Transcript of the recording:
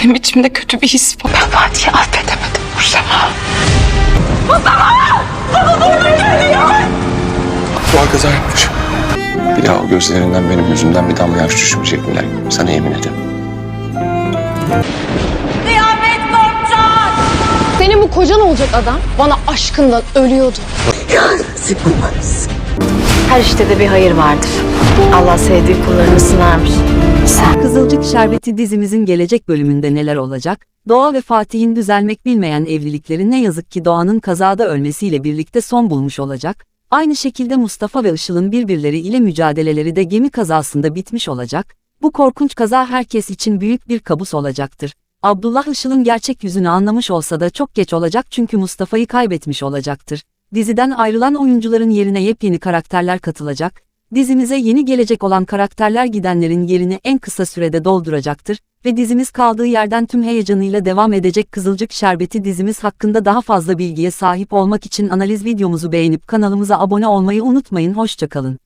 Benim içimde kötü bir his var. Ben Fatih'i affedemedim Mustafa. Fuat kaza yapmış. Bir daha o gözlerinden benim yüzümden bir damla yaş düşmeyecek Nilay. Sana yemin ederim. Senin bu kocan olacak adam bana aşkından ölüyordu. Her işte de bir hayır vardır. Allah sevdiği kullarını sınarmış. Sen Kızılcık Şerbeti dizimizin gelecek bölümünde neler olacak? Doğa ve Fatih'in düzelmek bilmeyen evlilikleri ne yazık ki Doğan'ın kazada ölmesiyle birlikte son bulmuş olacak. Aynı şekilde Mustafa ve Işıl'ın birbirleri ile mücadeleleri de gemi kazasında bitmiş olacak. Bu korkunç kaza herkes için büyük bir kabus olacaktır. Abdullah Işıl'ın gerçek yüzünü anlamış olsa da çok geç olacak çünkü Mustafa'yı kaybetmiş olacaktır. Diziden ayrılan oyuncuların yerine yepyeni karakterler katılacak. Dizimize yeni gelecek olan karakterler gidenlerin yerini en kısa sürede dolduracaktır ve dizimiz kaldığı yerden tüm heyecanıyla devam edecek Kızılcık Şerbeti dizimiz hakkında daha fazla bilgiye sahip olmak için analiz videomuzu beğenip kanalımıza abone olmayı unutmayın. Hoşçakalın.